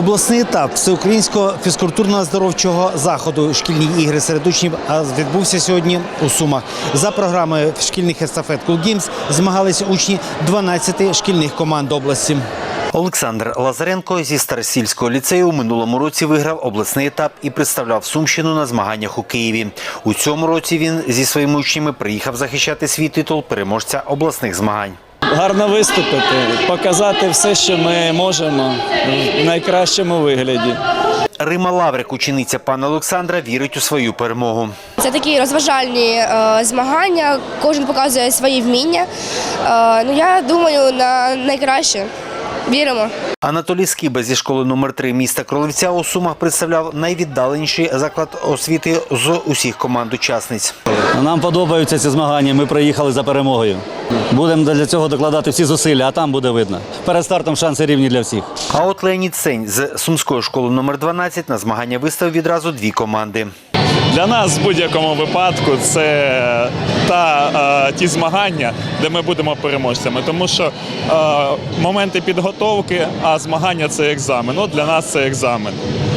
Обласний етап всеукраїнського фізкультурно-здоровчого заходу шкільні ігри серед учнів відбувся сьогодні у Сумах. За програмою шкільних естафет Games змагалися учні 12 шкільних команд області. Олександр Лазаренко зі Старосільського ліцею у минулому році виграв обласний етап і представляв Сумщину на змаганнях у Києві. У цьому році він зі своїми учнями приїхав захищати свій титул переможця обласних змагань. Гарно виступити, показати все, що ми можемо в найкращому вигляді. Рима Лаврик, учениця пана Олександра, вірить у свою перемогу. Це такі розважальні е, змагання, кожен показує свої вміння. Е, ну, я думаю, на найкраще. Віримо. Анатолій Скиба зі школи номер 3 міста Кролевця у Сумах представляв найвіддаленіший заклад освіти з усіх команд учасниць. Нам подобаються ці змагання. Ми приїхали за перемогою. Будемо для цього докладати всі зусилля, а там буде видно. Перед стартом шанси рівні для всіх. А от Леонід Сень з Сумської школи номер 12 на змагання виставив відразу дві команди. Для нас в будь-якому випадку це та, е, ті змагання, де ми будемо переможцями. Тому що е, моменти підготовки, а змагання це екзамен. От для нас це екзамен.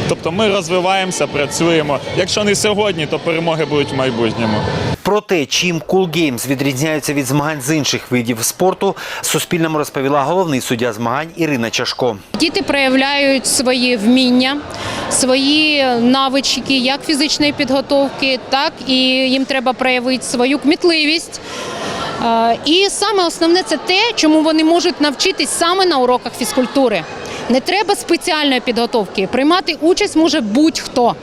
Тобто ми розвиваємося, працюємо. Якщо не сьогодні, то перемоги будуть в майбутньому. Про те, чим Cool Games відрізняються від змагань з інших видів спорту, Суспільному розповіла головний суддя змагань Ірина Чашко. Діти проявляють свої вміння, свої навички як фізичної підготовки, так і їм треба проявити свою кмітливість. І саме основне це те, чому вони можуть навчитись саме на уроках фізкультури. Не треба спеціальної підготовки. Приймати участь може будь-хто.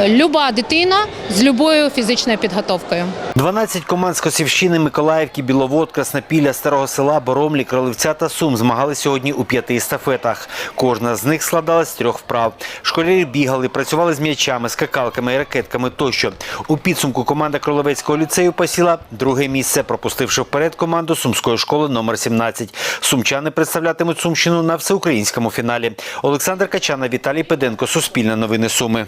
Люба дитина з любою фізичною підготовкою. 12 команд з Косівщини, Миколаївки, Біловод, Краснопілля, Старого Села, Боромлі, Кролевця та Сум змагали сьогодні у п'яти естафетах. Кожна з них складалась з трьох вправ. Школярі бігали, працювали з м'ячами, скакалками і ракетками тощо. У підсумку команда Кролевецького ліцею посіла друге місце, пропустивши вперед команду Сумської школи номер 17. Сумчани представлятимуть Сумщину на всеукраїнському фіналі. Олександр Качана, Віталій Педенко, Суспільне новини Суми.